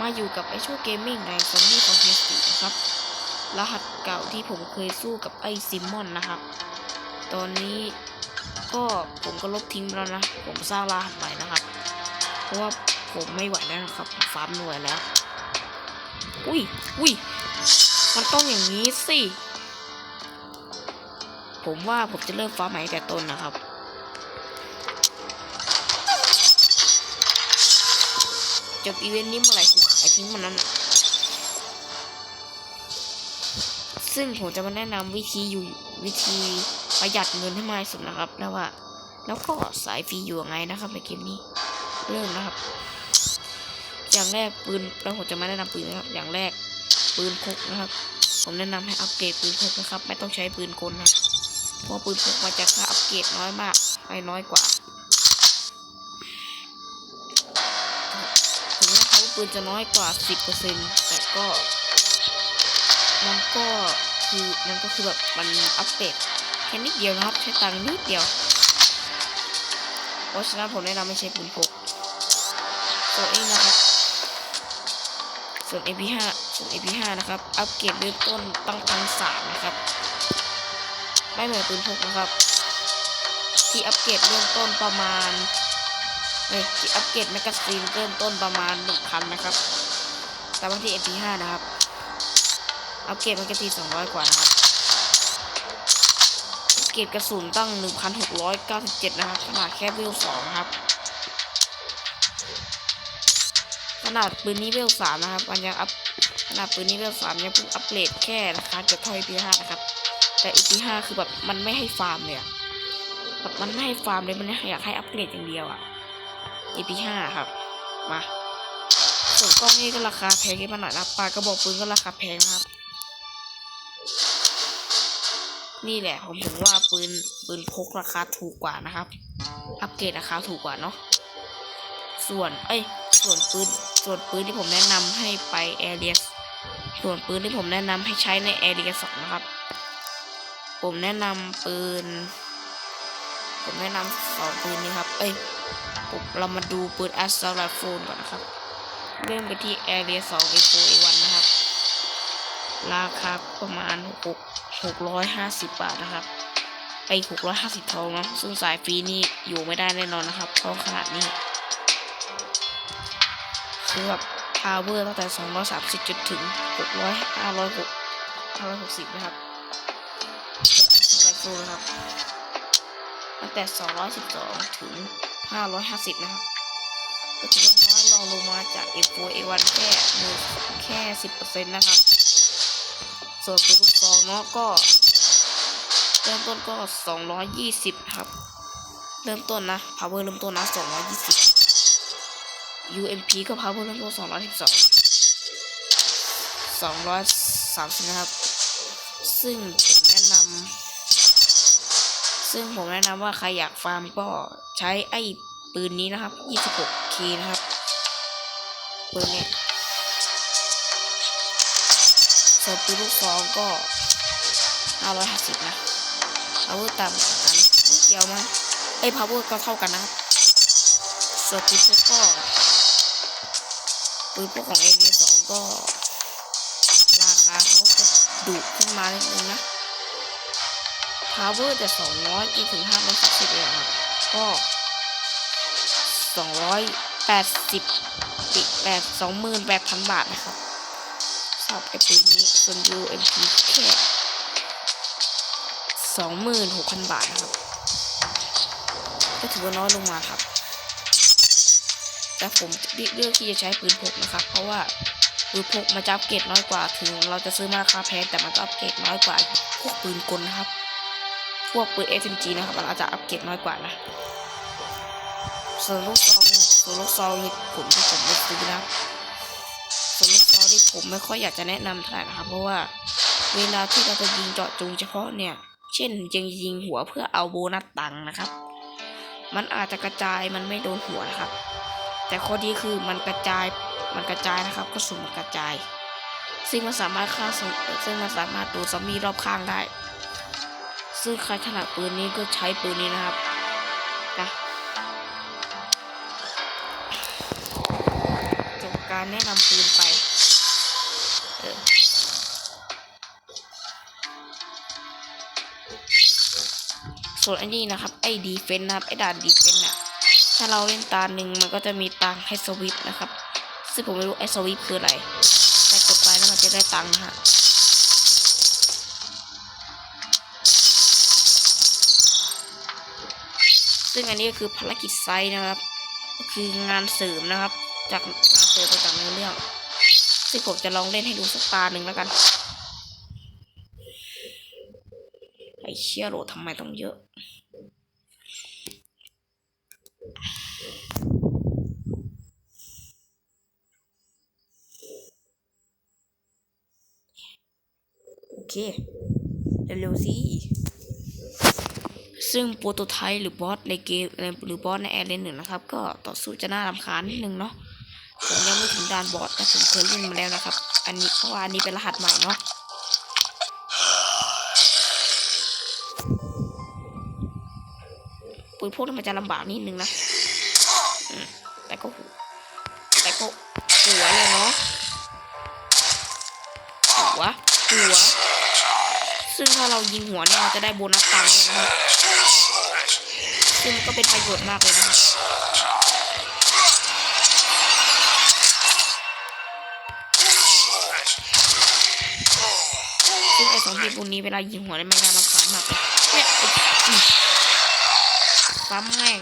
มาอยู่กับไอชูเกมมิ่งในซอมบี้ฟอร์เทสนะครับ รหัสเก่าที่ผมเคยสู้กับไอซิมมอนนะครับ ตอนนี้ก็ผมก็ลบทิ้งไปแล้วนะ ผมสร้างรหัสใหม่นะครับ เพราะว่าผมไม่ไหวแล้วนะครับผมฟาร์มหน่วยแล้ว อุ้ยอุ้ยมันต้องอย่างนี้สิ ผมว่าผมจะเริ่มฟาร์มใหม่แต่ต้นนะครับจบอีเวนต์นี้เมื่อไหร่กู ทิ้งมันนั้นนะซึ่งผมจะมาแนะนำวิธีอยู่วิธีประหยัดเงินให้มากที่สุดนะครับ แล้วว่า แล้วก็สายฟรีอยู่ยังไงนะครับในเกมนี้ เริ่มนะครับ อย่างแรกปืนแล้วผมจะมาแนะนำปืนนะครับ อย่างแรกปืนพกนะครับ ผมแนะนำให้อัปเกรดปืนพกนะครับ ไม่ต้องใช้ปืนกลนะเพราะปืนพกมันจะค่าอัปเกรดน้อยมากไม่น้อยกว่า ปืนจะน้อยกว่า 10%แต่ก็ มันก็คือมันก็คือแบบมันอัปเดตแค่นิดเดียวนะครับ ใช้ตังนิดเดียว เพราะฉะนั้นผมแนะนำให้ใช้ปืนพกส่วเองนะครับ ส่วน AP5 ส่วน AP5 นะครับ อัปเกรดเริ่มต้นตั้งพันสามนะครับ ไม่เหมือนปืนพกนะครับ ที่อัปเกรดเริ่มต้นประมาณ เอ้ยที่อัปเกรดแมกกาซีนเริ่มต้นประมาณหนึ่งพันนะครับแต่บางที่ MP5 นะครับ อัปเกรดแมกกาซีนสองร้อยกว่านะครับอัปเกรดกระสุนตั้งหนึ่งพันหกร้อยเก้าสิบเจ็ดนะครับ ขนาดแค่เวลสองนะครับ ขนาดปืนนี้เวลสามนะครับ มันยังอัพขนาดปืนนี้เวลสามยังเพิ่งอัปเกรดแค่ราคาเกือบเท่า EP5 นะครับ แต่ EP5 คือแบบมันไม่ให้ฟาร์มเลยอะแบบมันไม่ให้ฟาร์มเลย มันอยากให้อัปเกรดอย่างเดียวอะ EP5 ครับ มาส่วนกล้องนี่ก็ราคาแพงขึ้นมาหน่อยนะปลากระบอกปืนก็ราคาแพงนะครับ นี่แหละผมถึงว่าปืนปืนพกราคาถูกกว่านะครับ อัปเกรดราคาถูกกว่าเนาะส่วนเอ้ยส่วนปืนส่วนปืนที่ผมแนะนำให้ไปแอเรียส่วนปืนที่ผมแนะนำให้ใช้ในแอเรียสองนะครับ ผมแนะนำปืน ผมแนะนำสองปืนนี้ครับ เอ้ยผมเรามาดูปืนแอสซาร์โฟนก่อนนะครับ เริ่มกันที่แอเรียสองเอโฟเอวันนะครับ ราคาประมาณหกหกร้อยห้าสิบบาทนะครับไอหกร้อยห้าสิบทองเนาะซึ่งสายฟรีนี่อยู่ไม่ได้แน่นอนนะครับทองขนาดนี้คือแบบพาวเวอร์ตั้งแต่สองร้อยสามสิบจุดถึงหกร้อยห้าร้อยหกห้าร้อยหกสิบนะครับไลด์โฟนะครับ ตั้งแต่ 212 ถึง 550 นะครับ ก็ถือว่าน้อยลงลงมาจาก F4 A1 แค่แค่ 10%นะครับ ส่วนปืนลูกซองเนาะก็ เริ่มต้นก็ 220 ครับ เริ่มต้นนะ power เริ่มต้นนะ 220 UMP ก็ power เริ่มต้น 212 230 นะครับ ซึ่งผมแนะนำ ซึ่งผมแนะนำว่าใครอยากฟาร์มก็ใช้ไอ้ปืนนี้นะครับ 26K นะครับปืนเนี้ยส่วนปืนลูกซองก็ 550 นะ power ต่ำกว่ากันนิดเดียวมั้งไอ้ power ก็เท่ากันนะครับส่วนปืนพวกก็ปืนพวกของ AD2 ก็ ราคาเขาจะดุขึ้นมานิดนึงนะ power จะ200จนถึง560เลยอะครับก็280ปิดแปดสองหมื่นแปดพันบาทนะครับสำหรับไอปืนนี้ส่วน UMP แค่สองหมื่นหกพันบาทนะครับ ก็ถือว่าน้อยลงมาครับ แต่ผมเลือกที่จะใช้ปืนพกนะครับ เพราะว่าปืนพกมันจะอัปเกรดน้อยกว่าถึง เราจะซื้อมาราคาแพงแต่มันก็อัปเกรดน้อยกว่าพวกปืนกลนะครับ พวกปืน SMG นะครับมันอาจจะอัปเกรดน้อยกว่านะส่วนลูกซองส่วนลูกซองนี่ผมที่ผมไม่ซื้อนะส่วนลูกซองที่ผมไม่ค่อยอยากจะแนะนำเท่าไหร่นะครับ เพราะว่า เวลาที่เราจะยิงเจาะจงเฉพาะเนี่ย เช่นยิงยิงหัวเพื่อเอาโบนัสตังค์นะครับ มันอาจจะกระจายมันไม่โดนหัวนะครับ แต่ข้อดีคือมันกระจายมันกระจายนะครับกระสุนมันกระจาย ซึ่งมันสามารถฆ่าซึ่งมันสามารถดูซอมบี้รอบข้างได้ ซึ่งใครถนัดปืนนี้ก็ใช้ปืนนี้นะครับนะจบการแนะนำปืนไป เออส่วนอันนี้นะครับ ไอ้ดีเฟนนะครับ ไอ้ด่านดีเฟนน่ะ ถ้าเราเล่นตาหนึ่งมันก็จะมีตังให้สวิปนะครับ ซึ่งผมไม่รู้ไอ้สวิปคืออะไร แต่กดไปแล้วมันจะได้ตังค์นะฮะ ซึ่งอันนี้ก็คือภารกิจไซต์นะครับ ก็คืองานเสริมนะครับ จากงานเสริมมาจากเนื้อเรื่อง ซึ่งผมจะลองเล่นให้ดูสักตาหนึ่งแล้วกันไอเชี่ยโหลดทำไมต้องเยอะโอเคเร็วๆสิ ซึ่งโปรโตไทป์หรือบอสในเกมหรือบอสในแอร์เลนหนึ่งนะครับ ก็ต่อสู้จะน่ารำคาญนิดนึงเนาะผมยังไม่ถึงด่านบอสแต่ผมเคยเล่นมาแล้วนะครับ อันนี้เพราะว่าอันนี้เป็นรหัสใหม่เนาะปืนพวกนี้มันจะลำบากนิดนึงนะแต่ก็หูแต่ก็หัวเลยเนาะหัวหัว ซึ่งถ้าเรายิงหัวเนี่ยเราจะได้โบนัสตังค์ด้วยนะครับซึ่งมันก็เป็นประโยชน์มากเลยนะครับซึ่งไอ้สองทีพวกนี้เวลายิงหัวเนี่ยมันน่ารำคาญมากเลยเนี่ยไอ้อืมซ้ำแม่ง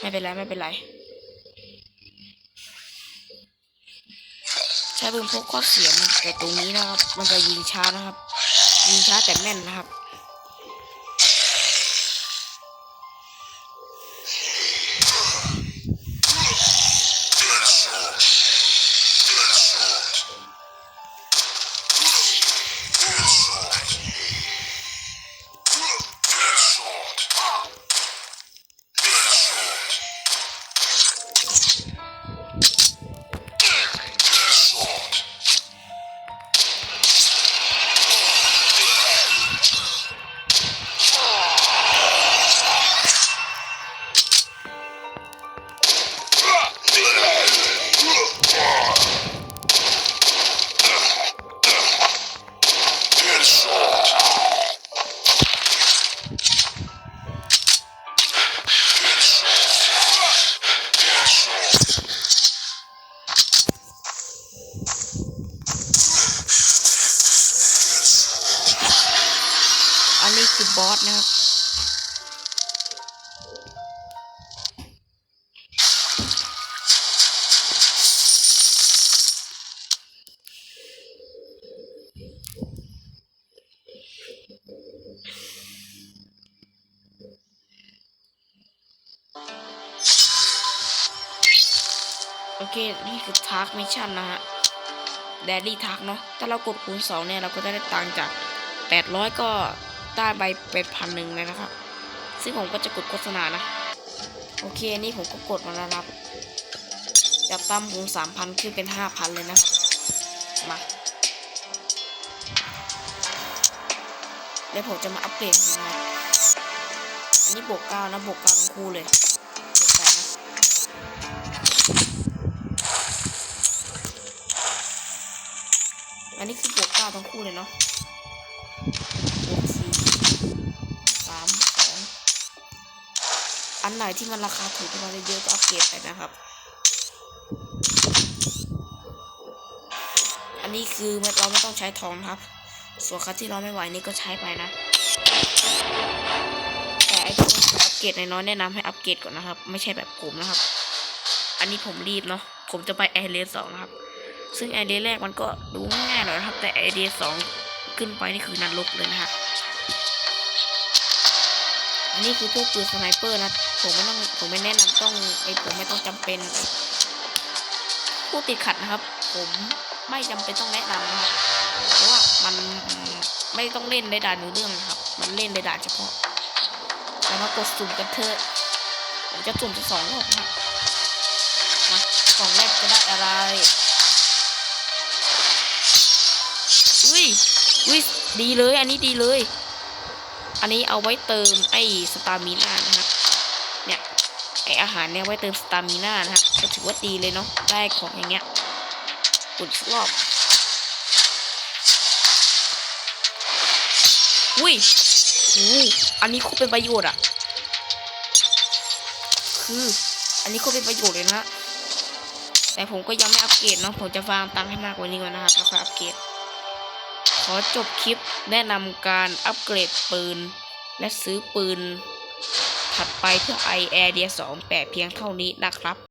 ไม่เป็นไรไม่เป็นไร ใช้ปืนพกข้อเสียมแต่ตรงนี้นะครับ มันจะยิงช้านะครับ ยิงช้าแต่แม่นนะครับ บอสนะครับ โอเค นี่คือทาร์กมิชชั่นนะฮะแดดดี้ทักเนาะ ถ้าเรากดคูณสองเนี่ย เราก็จะได้ตังจากแปดร้อยก็ ได้ใบเป็นพันหนึ่งเลยนะครับ ซึ่งผมก็จะกดโฆษณานะ โอเคนี่ผมก็กดมาแล้วนะครับจากตั้มคูสามพันขึ้นเป็นห้าพันเลยนะมาแล้วผมจะมาอัปเกรดนะอันนี้บวกเก้านะบวกเก้าทั้งคู่เลยบวกแปดนะอันนี้คือบวกเก้าทั้งคู่เลยเนาะ อันไหนที่มันราคาถูกมาเยอะก็อัปเกรดไปนะครับ อันนี้คือเราไม่ต้องใช้ทองครับ ส่วนคันที่เราไม่ไหวนี่ก็ใช้ไปนะ แต่ไอ้ที่อัปเกรดน้อยๆแนะนำให้อัปเกรดก่อนนะครับ ไม่ใช่แบบผมนะครับ อันนี้ผมรีบเนาะ ผมจะไปแอร์เลสสองนะครับ ซึ่งไอเดียแรกมันก็ดูง่ายๆหน่อยนะครับ แต่ไอเดียสองขึ้นไปนี่คือนรกเลยนะฮะไป อันนี้คือพวกปืนสไนเปอร์นะผมไม่ต้องผมไม่แนะนำต้องไอผมไม่ต้องจำเป็น ผู้ติดขัดนะครับ ผมไม่จำเป็นต้องแนะนำนะครับเพราะว่ามันไม่ต้องเล่นในด่านหนูเรื่องนะครับ มันเล่นในด่านเฉพาะแล้วมากดสุ่มกันเถอะผมจะสุ่มจะสองรอบนะมากล่องแรกจะได้อะไรอุ้ยอุ้ยดีเลย อันนี้ดีเลย อันนี้เอาไว้เติมไอ้สตามิน่านะครับเนี่ยไออาหารเนี่ยไว้เติมสตามิน่านะครับก็ถือว่าดีเลยเนาะได้ของอย่างเงี้ยอีกรอบอุ้ยอู้อันนี้คุเป็นประโยชน์อะคืออันนี้คุเป็นประโยชน์เลยนะแต่ผมก็ยังไม่อัปเกรดเนาะผมจะฟาร์มตังค์ให้มากกว่านี้ก่อนนะครับแล้วค่อยอัปเกรด อจบคลิปแนะนำการอัปเกรดปืน และซื้อปืน ถัดไปเพื่อ i a i r 2 8เพียงเท่านี้นะครับ